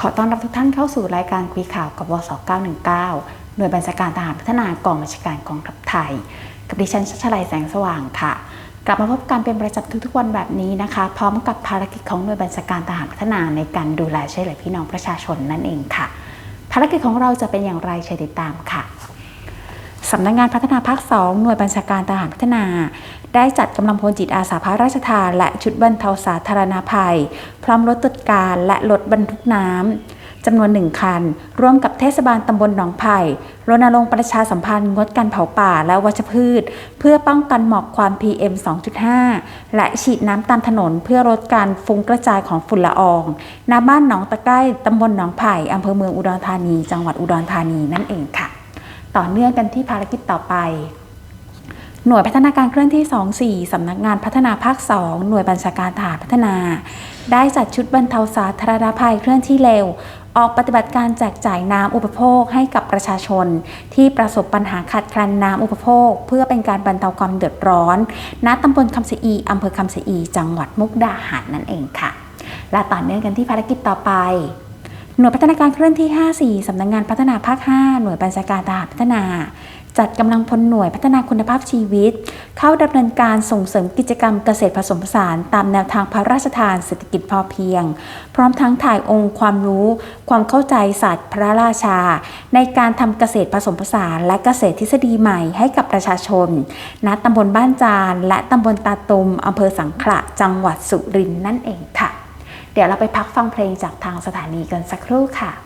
ขอต้อนรับทุกท่านเข้าสู่รายการคุยข่าวกับวส919 หน่วยบัญชาการทหารพัฒนากองบัญชาการกองทัพไทย กับดิฉันชัชลัยแสงสว่างค่ะ กลับมาพบกันเป็นประจำทุกๆวันแบบนี้นะคะ พร้อมกับภารกิจของหน่วยบัญชาการทหารพัฒนาในการดูแลช่วยเหลือพี่น้องประชาชนนั่นเองค่ะ ภารกิจของเราจะเป็นอย่างไรเชิญติดตามค่ะ สำนักงานพัฒนาภาค 2 หน่วยบัญชาการทหารพัฒนา ได้จัดกำลังพลจิตอาสาพระราชทาน และชุดบรรเทาสาธารณภัย พร้อมรถตรวจการและรถบรรทุกน้ำจำนวนหนึ่งคัน ร่วมกับเทศบาลตำบลหนองไผ่รณรงค์ประชาสัมพันธ์งดการเผาป่าและวัชพืช เพื่อป้องกันหมอกควัน PM 2.5 และฉีดน้ำตามถนนเพื่อลดการฟุ้งกระจายของฝุ่นละอองณบ้านหนองตะไคร้ตำบลหนองไผ่อำเภอเมืองอุดรธานี จังหวัดอุดรธานีนั่นเองค่ะ ต่อเนื่องกันที่ภารกิจต่อไป หน่วยพัฒนาการเคลื่อนที่ 24 สำนักงานพัฒนาภาค 2 หน่วยบัญชาการทหารพัฒนา ได้จัดชุดบรรเทาสาธารณภัยเคลื่อนที่เร็ว ออกปฏิบัติการแจกจ่ายน้ำอุปโภคให้กับประชาชน ที่ประสบปัญหาขาดแคลนน้ำอุปโภค เพื่อเป็นการบรรเทาความเดือดร้อน ณ ตำบลคำสะอีอำเภอคำสะอีจังหวัดมุกดาหารนั่นเองค่ะและต่อเนื่องกันที่ภารกิจต่อไป หน่วยพัฒนาการเคลื่อนที่ 54 สำนักงงานพัฒนาภาค 5 หน่วยบัญชาการทหารพัฒนา จัดกำลังพลหน่วยพัฒนาคุณภาพชีวิต เข้าดำเนินการส่งเสริมกิจกรรมเกษตรผสมผสาน ตามแนวทางพระราชทานเศรษฐกิจพอเพียง พร้อมทั้งถ่ายองค์ความรู้ ความเข้าใจศาสตร์พระราชา ในการทำเกษตรผสมผสาน และเกษตรทฤษฎีใหม่ให้กับประชาชนณตำบลบ้านจาน และตำบลตาตุมอำเภอสังขละจังหวัดสุรินทร์นั่นเองค่ะ เดี๋ยวเราไปพักฟังเพลงจากทางสถานีกันสักครู่ค่ะ